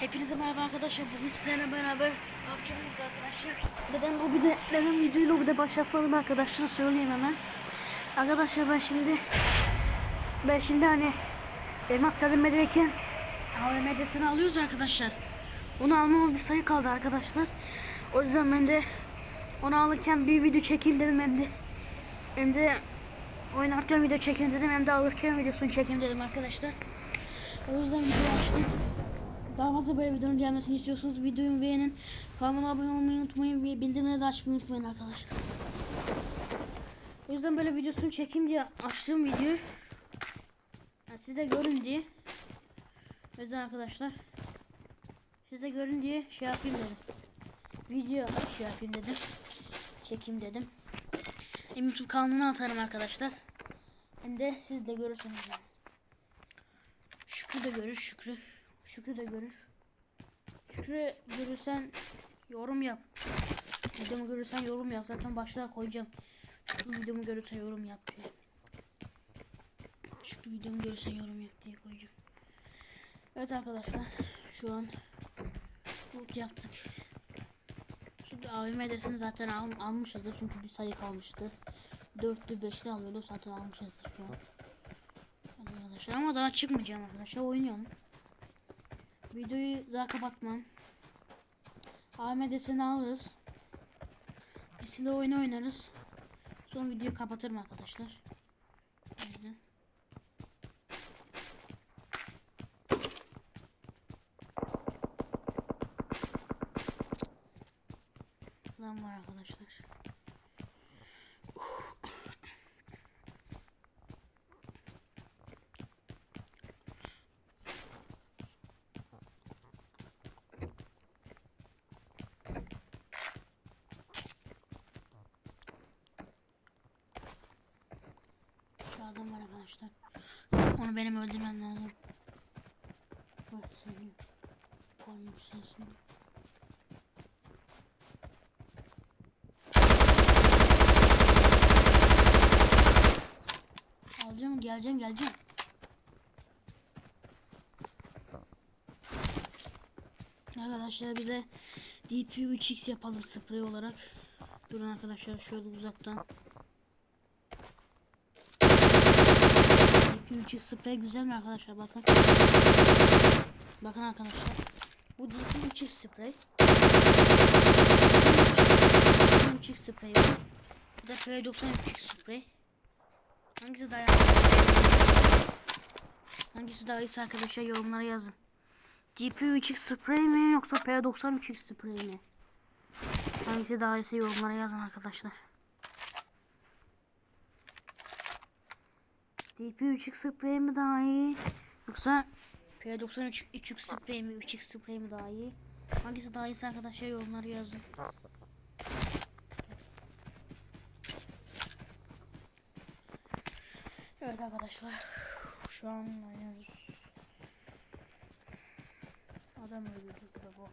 Hepinize merhaba arkadaşlar. Bugün sizlerle beraber PUBG oynuyoruz arkadaşlar. Neden bu bir de neden videoyla bir de başlayalım arkadaşlar söyleyeyim hemen. Arkadaşlar ben şimdi ben şimdi hani Elmas kademedeyken AVM'desini alıyoruz arkadaşlar. Onu almama bir sayı kaldı arkadaşlar. O yüzden ben de onu alırken bir video çekeyim dedim hem de hem de oynarken video çekeyim dedim hem de alırken videosunu çekeyim dedim arkadaşlar. O yüzden video açtım. Daha fazla böyle videonun gelmesini istiyorsanız videoyu beğenin. Kanalıma abone olmayı unutmayın ve bildirimleri de açmayı unutmayın arkadaşlar. O yüzden böyle videosunu çekeyim diye açtım videoyu. Yani siz de görün diye. O yüzden arkadaşlar. Siz de görün diye şey yapayım dedim. Video şey yapayım dedim. Çekeyim dedim. Hem YouTube kanalına atarım arkadaşlar. Hem de siz de görürsünüz. Şükrü de görür Şükrü. Şükrü de görür. Şükrü görürsen yorum yap. Videomu görürsen yorum yap. Zaten başlığa koyacağım. Şükrü videomu görürsen yorum yap diye. Şükrü videomu görürsen yorum yap diye koyacağım. Evet arkadaşlar. Şu an loot yaptık. Şimdi AVM'desini zaten al, almışızdır çünkü bir sayı kalmıştı. 4'lü 5'li alıyorduk zaten almışızdır şu an. Arkadaşlar ama daha çıkmayacağım arkadaşlar oynuyorum. Videoyu daha kapatmam. AMD'sini alırız. Bir silah oyunu oynarız. Sonra videoyu kapatırım arkadaşlar. Şimdi. Lan var arkadaşlar. Adam var arkadaşlar. Onu benim öldürmem lazım. Bak seni. Koymuş sesini. Alacağım geleceğim geleceğim. Arkadaşlar bir de DP 3x yapalım sprey olarak. Durun arkadaşlar şöyle uzaktan. 3x sprey güzel mi arkadaşlar bakın. Bakın arkadaşlar. Bu DP 3x sprey. 3x sprey bu. Bu da P90 3x sprey. Hangisi daha Hangisi daha iyisi arkadaşlar yorumlara yazın. GP3X sprey mi yoksa P93X sprey mi? Hangisi daha iyisi yorumlara yazın arkadaşlar. DP3X sprey mi daha iyi yoksa P93 3X sprey mi 3X sprey mi daha iyi? Hangisi daha iyisi arkadaşlar yorumlara yazın. Evet arkadaşlar şu an oynuyoruz. Adam öldürdü bu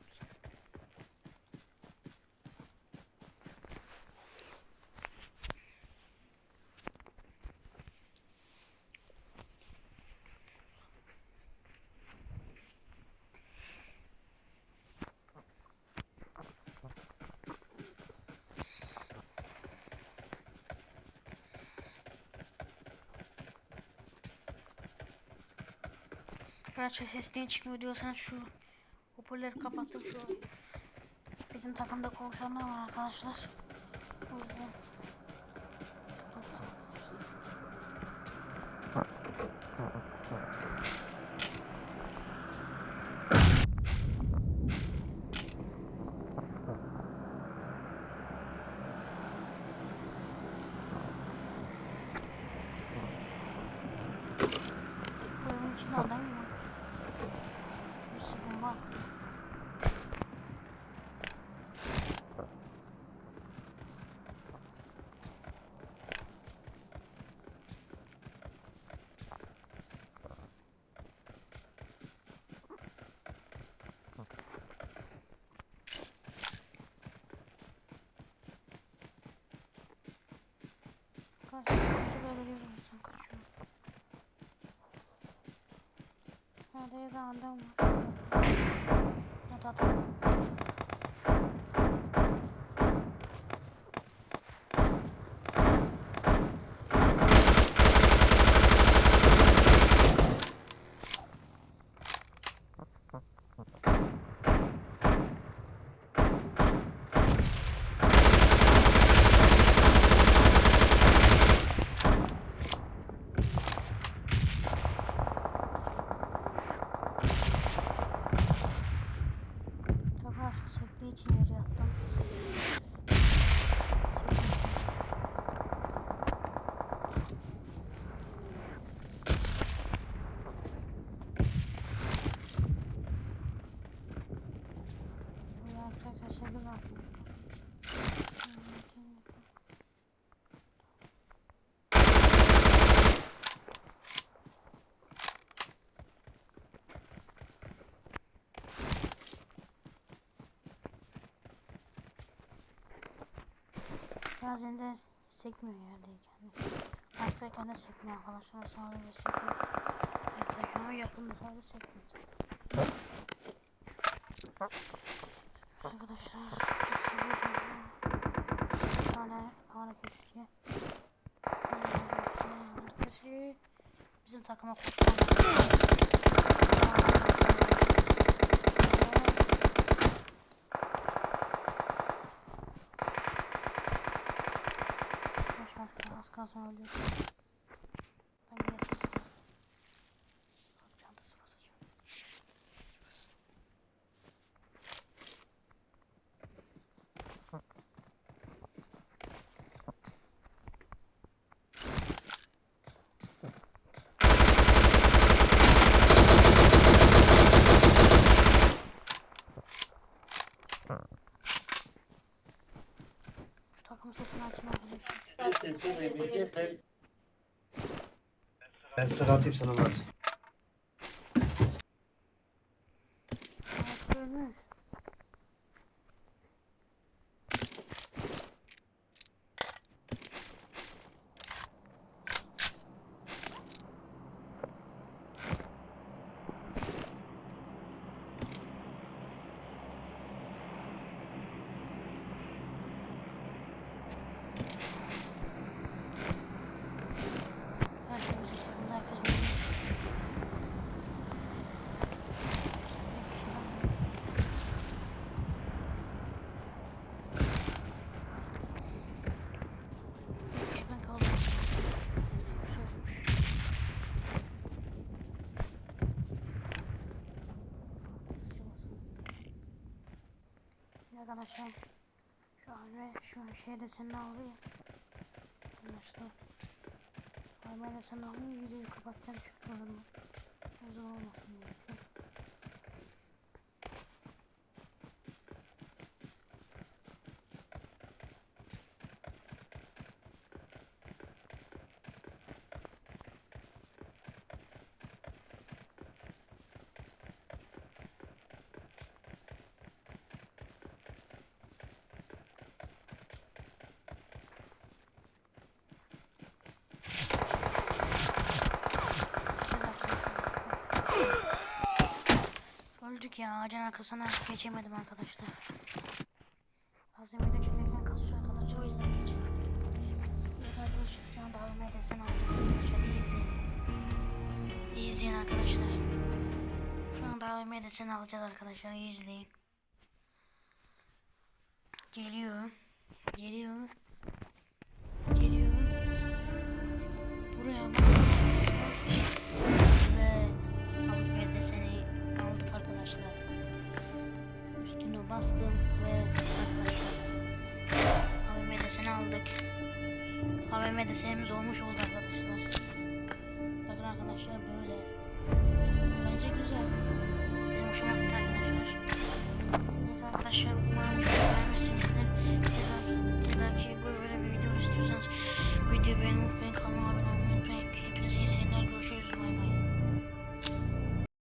Gerçi ses niye çıkmıyor diyorsan şu hoparlörleri kapattım şu. Bizim takımda konuşanlar var arkadaşlar. O yüzden Kaç. Böyle kaçıyor. Hadi ya da adam var. Hadi adam. Takar sektiği için yere yattım. Bu yapacak her Bazen de sekmiyor yerdeyken. Ayaktayken de sekmiyor arkadaşlar. Sadece sekiyor. Ayaktayken ama yakında sadece sekmiyor. Arkadaşlar ağrı kesici. Bir tane ağrı kesici. Bizim takıma kurtarmak Başlar az kalsın ölüyor. Ben geçeceğim. Bak çantası basacağım. Şu takım sesini arkadaşlar. Ben sıra atayım sana var. Evet, Arkadaşlar şu an şu an şey de seni alıyor. Hayvan da seni alıyor. Videoyu kapatacağım çünkü o zaman. O zaman olmasın. diye. Öldük ya ağacın arkasına geçemedim arkadaşlar. Azimide çünkü kasıyor arkadaşlar o yüzden geçemedim. Evet arkadaşlar şu anda AVM desen aldım iyi izleyin. İyi izleyin arkadaşlar. Şu anda AVM desen alacağız arkadaşlar iyi izleyin. Geliyor. Geliyor. AVM desenimiz olmuş oldu.